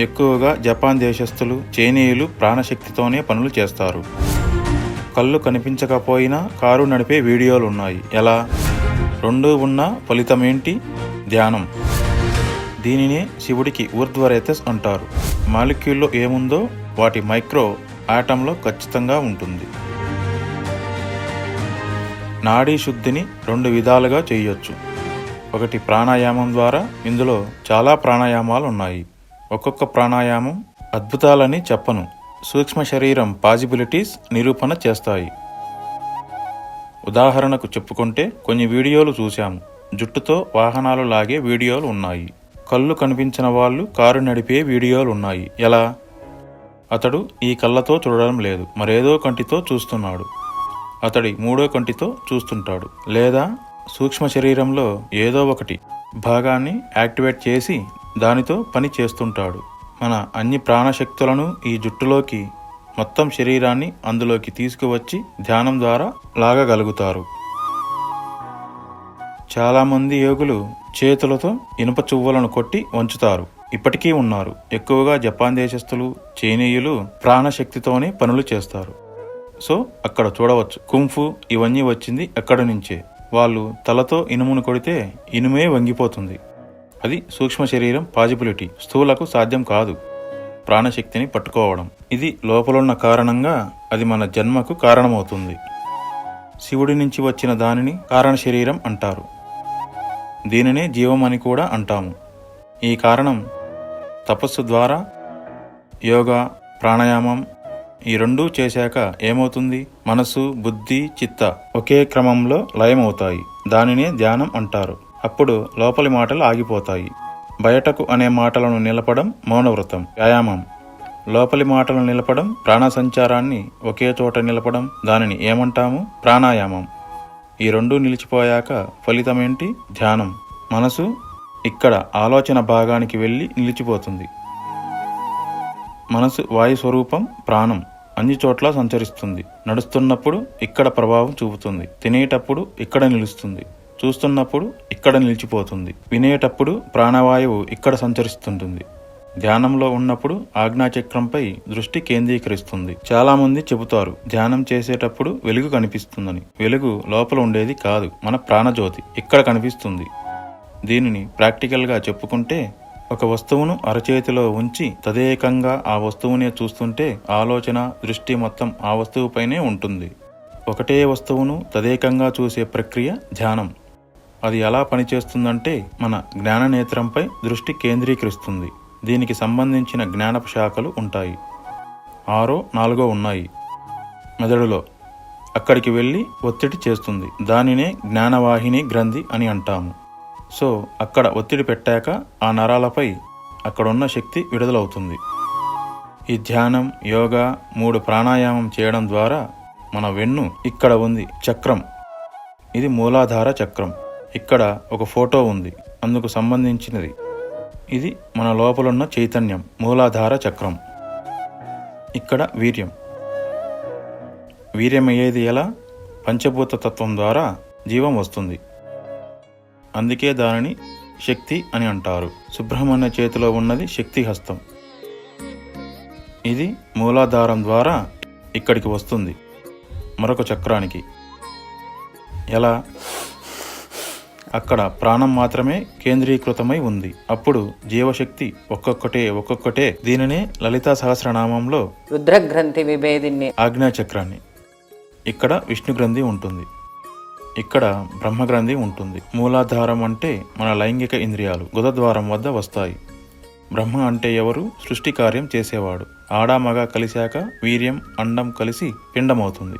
ఎక్కువగా జపాన్ దేశస్థులు చైనీయులు ప్రాణశక్తితోనే పనులు చేస్తారు. కళ్ళు కనిపించకపోయినా కారు నడిపే వీడియోలు ఉన్నాయి ఎలా? రెండు ఉన్న ఫలితమేంటి? ధ్యానం. దీనినే శివుడికి ఊర్ధ్వరేతస్ అంటారు. మాలిక్యూల్లో ఏముందో వాటి మైక్రో ఆటంలో ఖచ్చితంగా ఉంటుంది. నాడీ శుద్ధిని రెండు విధాలుగా చేయొచ్చు. ఒకటి ప్రాణాయామం ద్వారా ఇందులో చాలా ప్రాణాయామాలు ఉన్నాయి ఒక్కొక్క ప్రాణాయామం అద్భుతాలని చెప్పను. సూక్ష్మ శరీరం పాజిబిలిటీస్ నిరూపణ చేస్తాయి. ఉదాహరణకు చెప్పుకుంటే కొన్ని వీడియోలు చూశాము. జుట్టుతో వాహనాలు లాగే వీడియోలు ఉన్నాయి. కళ్ళు కనిపించిన వాళ్ళు కారు నడిపే వీడియోలు ఉన్నాయి. ఎలా? అతడు ఈ కళ్ళతో చూడడం లేదు. మరేదో కంటితో చూస్తున్నాడు. అతడి మూడో కంటితో చూస్తుంటాడు. లేదా? సూక్ష్మ శరీరంలో ఏదో ఒకటి. భాగాన్ని యాక్టివేట్ చేసి దానితో పని చేస్తుంటాడు. మన అన్ని ప్రాణశక్తులను ఈ జుట్టులోకి మొత్తం శరీరాన్ని అందులోకి తీసుకువచ్చి ధ్యానం ద్వారా లాగగలుగుతారు. చాలామంది యోగులు చేతులతో ఇనుప చువ్వలను కొట్టి వంచుతారు. ఇప్పటికీ ఉన్నారు. ఎక్కువగా జపాన్ దేశస్థులు చైనీయులు ప్రాణశక్తితోనే పనులు చేస్తారు. సో అక్కడ చూడవచ్చు. కుంఫు ఇవన్నీ వచ్చింది అక్కడి నుంచే. వాళ్ళు తలతో ఇనుమును కొడితే ఇనుమే వంగిపోతుంది. అది సూక్ష్మ శరీరం పాజిబిలిటీ స్థూలకు సాధ్యం కాదు. ప్రాణశక్తిని పట్టుకోవడం. ఇది లోపలున్న కారణంగా అది మన జన్మకు కారణమవుతుంది. శివుడి నుంచి వచ్చిన దానిని కారణ శరీరం అంటారు. దీనినే జీవం అని కూడా అంటాము. ఈ కారణం తపస్సు ద్వారా యోగా ప్రాణాయామం ఈ రెండూ చేశాక ఏమవుతుంది? మనసు బుద్ధి చిత్త ఒకే క్రమంలో లయమవుతాయి. దానినే ధ్యానం అంటారు. అప్పుడు లోపలి మాటలు ఆగిపోతాయి. బయటకు అనే మాటలను నిలపడం మౌనవ్రతం వ్యాయామం. లోపలి మాటలను నిలపడం ప్రాణ సంచారాన్ని ఒకే చోట నిలపడం దానిని ఏమంటాము? ప్రాణాయామం. ఈ రెండు నిలిచిపోయాక ఫలితమేంటి? ధ్యానం. మనసు ఇక్కడ ఆలోచన భాగానికి వెళ్ళి నిలిచిపోతుంది. మనసు వాయు స్వరూపం ప్రాణం అన్ని చోట్ల సంచరిస్తుంది. నడుస్తున్నప్పుడు ఇక్కడ ప్రభావం చూపుతుంది. తినేటప్పుడు ఇక్కడ నిలుస్తుంది. చూస్తున్నప్పుడు ఇక్కడ నిలిచిపోతుంది. వినేటప్పుడు ప్రాణవాయువు ఇక్కడ సంచరిస్తుంటుంది. ధ్యానంలో ఉన్నప్పుడు ఆజ్ఞాచక్రంపై దృష్టి కేంద్రీకరిస్తుంది. చాలా మంది చెబుతారు ధ్యానం చేసేటప్పుడు వెలుగు కనిపిస్తుందని. వెలుగు లోపల ఉండేది కాదు మన ప్రాణజ్యోతి ఇక్కడ కనిపిస్తుంది. దీనిని ప్రాక్టికల్గా చెప్పుకుంటే ఒక వస్తువును అరచేతిలో ఉంచి తదేకంగా ఆ వస్తువునే చూస్తుంటే ఆలోచన దృష్టి మొత్తం ఆ వస్తువుపైనే ఉంటుంది. ఒకటే వస్తువును తదేకంగా చూసే ప్రక్రియ ధ్యానం. అది ఎలా పనిచేస్తుందంటే మన జ్ఞాననేత్రంపై దృష్టి కేంద్రీకరిస్తుంది. దీనికి సంబంధించిన జ్ఞానపు శాఖలు ఉంటాయి. ఆరో నాలుగో ఉన్నాయి. మెదడులో అక్కడికి వెళ్ళి ఒత్తిడి చేస్తుంది. దానినే జ్ఞానవాహిని గ్రంథి అని అంటాము. సో అక్కడ ఒత్తిడి పెట్టాక ఆ నరాలపై అక్కడున్న శక్తి విడుదలవుతుంది. ఈ ధ్యానం యోగా మూడు ప్రాణాయామం చేయడం ద్వారా మన వెన్ను ఇక్కడ ఉంది చక్రం. ఇది మూలాధార చక్రం. ఇక్కడ ఒక ఫోటో ఉంది. అందుకు సంబంధించినది. ఇది మన లోపలున్న చైతన్యం మూలాధార చక్రం. ఇక్కడ వీర్యం. వీర్యమయ్యేది ఎలా? పంచభూత తత్వం ద్వారా జీవం వస్తుంది. అందుకే దానిని శక్తి అని అంటారు. సుబ్రహ్మణ్య చేతిలో ఉన్నది శక్తి హస్తం. ఇది మూలాధారం ద్వారా ఇక్కడికి వస్తుంది. మరొక చక్రానికి. ఎలా? అక్కడ ప్రాణం మాత్రమే కేంద్రీకృతమై ఉంది. అప్పుడు జీవశక్తి ఒక్కొక్కటే ఒక్కొక్కటే దీనినే లలితా సహస్రనామంలో రుద్రగ్రంథి విభేదిని ఆజ్ఞాచక్రాన్ని. ఇక్కడ విష్ణు గ్రంథి ఉంటుంది. ఇక్కడ బ్రహ్మగ్రంథి ఉంటుంది. మూలాధారం అంటే మన లైంగిక ఇంద్రియాలు గుదద్వారం వద్ద వస్తాయి. బ్రహ్మ అంటే ఎవరు? సృష్టి కార్యం చేసేవాడు. ఆడ మగ కలిశాక వీర్యం అండం కలిసి పిండమవుతుంది.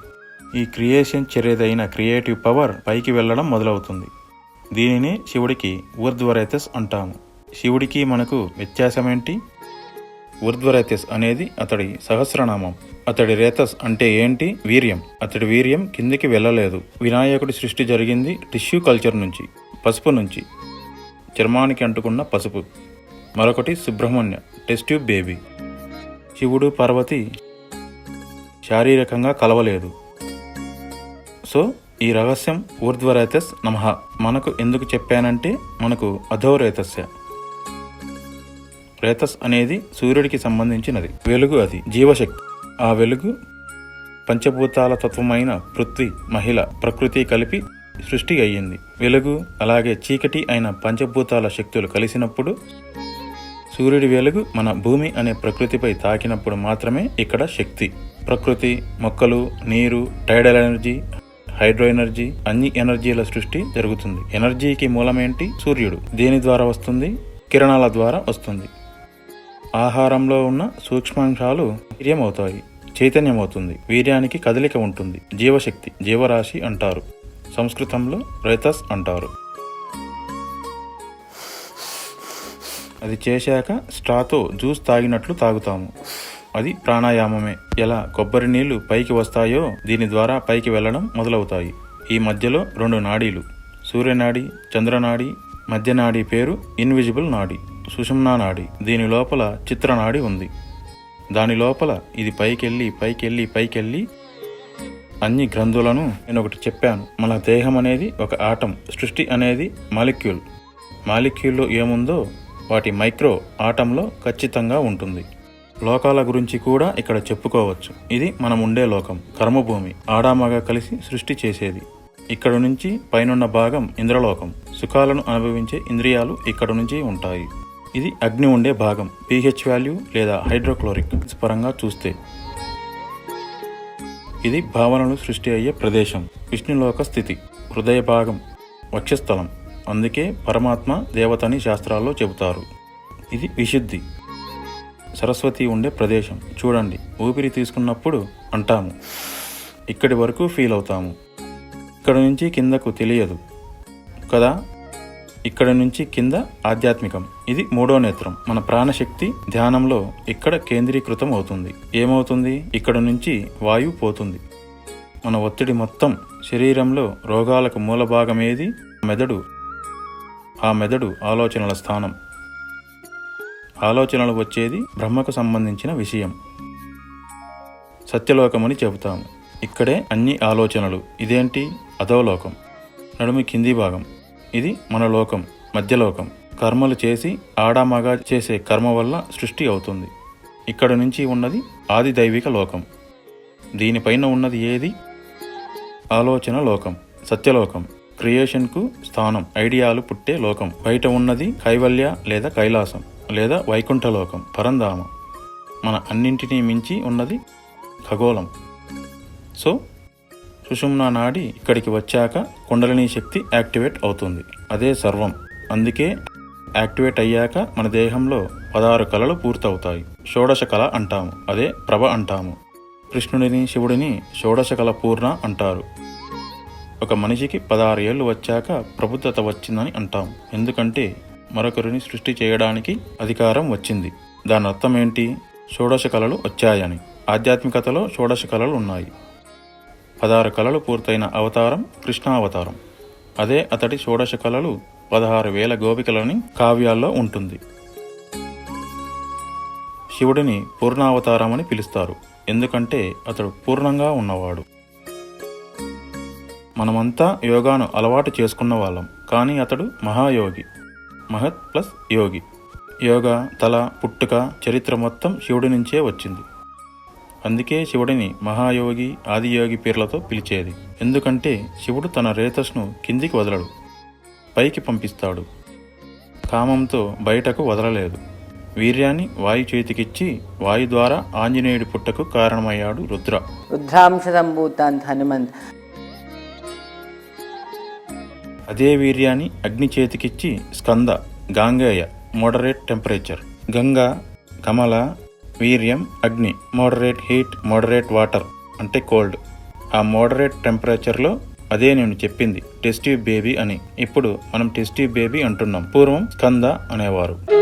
ఈ క్రియేషన్ చర్యదైన క్రియేటివ్ పవర్ పైకి వెళ్ళడం మొదలవుతుంది. దీనిని శివుడికి ఊర్ధ్వరేతస్ అంటాము. శివుడికి మనకు వ్యత్యాసమేంటి? ఊర్ధ్వరేతస్ అనేది అతడి సహస్రనామం. అతడి రేతస్ అంటే ఏంటి? వీర్యం. అతడి వీర్యం కిందికి వెళ్ళలేదు. వినాయకుడి సృష్టి జరిగింది టిష్యూ కల్చర్ నుంచి పసుపు నుంచి. చర్మానికి అంటుకున్న పసుపు. మరొకటి సుబ్రహ్మణ్య టెస్ట్ ట్యూబ్ బేబీ. శివుడు పార్వతి శారీరకంగా కలవలేదు. సో ఈ రహస్యం ఊర్ధ్వరేతస్ నమ. మనకు ఎందుకు చెప్పానంటే మనకు అధోరేతస్య. రేతస్ అనేది సూర్యుడికి సంబంధించినది. వెలుగు అది జీవశక్తి. ఆ వెలుగు పంచభూతాల తత్వమైన పృథ్వీ మహిళ ప్రకృతి కలిపి సృష్టి అయ్యింది. వెలుగు అలాగే చీకటి అయిన పంచభూతాల శక్తులు కలిసినప్పుడు సూర్యుడి వెలుగు మన భూమి అనే ప్రకృతిపై తాకినప్పుడు మాత్రమే ఇక్కడ శక్తి. ప్రకృతి మొక్కలు నీరు టైడల్ ఎనర్జీ హైడ్రో ఎనర్జీ అన్ని ఎనర్జీల సృష్టి జరుగుతుంది. ఎనర్జీకి మూలమేంటి? సూర్యుడు. దేని ద్వారా వస్తుంది? కిరణాల ద్వారా వస్తుంది. ఆహారంలో ఉన్న సూక్ష్మాంశాలు వీర్యమవుతాయి చైతన్యం అవుతుంది వీర్యానికి కదలిక ఉంటుంది జీవశక్తి జీవరాశి అంటారు. సంస్కృతంలో రైతస్ అంటారు. అది చేశాక స్ట్రాతో జ్యూస్ తాగినట్లు తాగుతాము. అది ప్రాణాయామమే. ఎలా కొబ్బరి నీళ్ళు పైకి వస్తాయో దీని ద్వారా పైకి వెళ్ళడం మొదలవుతాయి. ఈ మధ్యలో రెండు నాడీలు. సూర్యనాడి చంద్రనాడి మధ్యనాడి పేరు ఇన్విజిబుల్ నాడి సుషుమ్నా నాడి. దీని లోపల చిత్రనాడి ఉంది. దాని లోపల ఇది పైకెళ్ళి పైకెళ్ళి పైకెళ్ళి అన్ని గ్రంథులను నేను ఒకటి చెప్పాను. మన దేహం అనేది ఒక ఆటం. సృష్టి అనేది మాలిక్యూల్. మాలిక్యూల్లో ఏముందో వాటి మైక్రో ఆటంలో ఖచ్చితంగా ఉంటుంది. లోకాల గురించి కూడా ఇక్కడ చెప్పుకోవచ్చు. ఇది మనం ఉండే లోకం కర్మభూమి ఆడామగ కలిసి సృష్టి చేసేది. ఇక్కడ నుంచి పైనున్న భాగం ఇంద్రలోకం. సుఖాలను అనుభవించే ఇంద్రియాలు ఇక్కడ నుంచి ఉంటాయి. ఇది అగ్ని ఉండే భాగం పిహెచ్ వాల్యూ లేదా హైడ్రోక్లోరిక్ పరంగా చూస్తే. ఇది భావనలు సృష్టి అయ్యే ప్రదేశం విష్ణులోక స్థితి హృదయ భాగం వక్షస్థలం. అందుకే పరమాత్మ దేవతని శాస్త్రాల్లో చెబుతారు. ఇది విశుద్ధి. సరస్వతి ఉండే ప్రదేశం. చూడండి ఊపిరి తీసుకున్నప్పుడు అంటాము ఇక్కడి వరకు ఫీల్ అవుతాము. ఇక్కడ నుంచి కిందకు తెలియదు కదా? ఇక్కడ నుంచి కింద ఆధ్యాత్మికం. ఇది మూడో నేత్రం. మన ప్రాణశక్తి ధ్యానంలో ఇక్కడ కేంద్రీకృతం అవుతుంది. ఏమవుతుంది? ఇక్కడ నుంచి వాయువు పోతుంది. మన ఒత్తిడి మొత్తం శరీరంలో రోగాలకు మూలభాగమేది? ఏది మెదడు. ఆ మెదడు ఆలోచనల స్థానం. ఆలోచనలు వచ్చేది బ్రహ్మకు సంబంధించిన విషయం. సత్యలోకమని చెబుతాము. ఇక్కడే అన్ని ఆలోచనలు. ఇదేంటి? అధోలోకం. నడుమి కింది భాగం. ఇది మన లోకం మధ్యలోకం. కర్మలు చేసి ఆడామగా చేసే కర్మ వల్ల సృష్టి అవుతుంది. ఇక్కడ నుంచి ఉన్నది ఆది దైవిక లోకం. దీనిపైన ఉన్నది ఏది? ఆలోచన లోకం సత్యలోకం. క్రియేషన్కు స్థానం ఐడియాలు పుట్టే లోకం. బయట ఉన్నది కైవల్య లేదా కైలాసం. లేదా వైకుంఠలోకం పరంధామం మన అన్నింటినీ మించి ఉన్నది ఖగోళం. సో సుషుమ్నా నాడి ఇక్కడికి వచ్చాక కుండలిని శక్తి యాక్టివేట్ అవుతుంది. అదే సర్వం. అందుకే యాక్టివేట్ అయ్యాక మన దేహంలో పదహారు కళలు పూర్తవుతాయి. షోడశ కళ అంటాము. అదే ప్రభ అంటాము. కృష్ణుడిని శివుడిని షోడశ కళ పూర్ణ అంటారు. ఒక మనిషికి పదహారు ఏళ్ళు వచ్చాక ప్రబుద్ధత వచ్చిందని అంటాం ఎందుకంటే మరొకరిని సృష్టి చేయడానికి అధికారం వచ్చింది. దాని అర్థం ఏంటి? షోడశ కళలు వచ్చాయని. ఆధ్యాత్మికతలో షోడశ కళలు ఉన్నాయి. పదహారు కళలు పూర్తయిన అవతారం కృష్ణావతారం. అదే అతడి షోడశ కళలు పదహారు వేల గోపికలని కావ్యాల్లో ఉంటుంది. శివుడిని పూర్ణావతారం అని పిలుస్తారు. ఎందుకంటే అతడు పూర్ణంగా ఉన్నవాడు. మనమంతా యోగాను అలవాటు చేసుకున్న వాళ్ళం. కానీ అతడు మహాయోగి. మహత్ ప్లస్ యోగి. యోగ తల పుట్టుక చరిత్ర మొత్తం శివుడి నుంచే వచ్చింది. అందుకే శివుడిని మహాయోగి ఆదియోగి పేర్లతో పిలిచేది. ఎందుకంటే శివుడు తన రేతస్ను కిందికి వదలడు పైకి పంపిస్తాడు. కామంతో బయటకు వదలలేదు. వీర్యాన్ని వాయు చేతికిచ్చి వాయు ద్వారా ఆంజనేయుడి పుట్టకు కారణమయ్యాడు రుద్ర. రుద్రాంశ సంభూతాంత్ హనుమంత్. అదే వీర్యాన్ని అగ్ని చేతికిచ్చి స్కంద గాంగేయ మోడరేట్ టెంపరేచర్ గంగా కమల వీర్యం అగ్ని మోడరేట్ హీట్ మోడరేట్ వాటర్ అంటే కోల్డ్ ఆ మోడరేట్ టెంపరేచర్లో అదే నేను చెప్పింది టెస్టివ్ బేబీ అని. ఇప్పుడు మనం టెస్టివ్ బేబీ అంటున్నాం. పూర్వం స్కంద అనేవారు.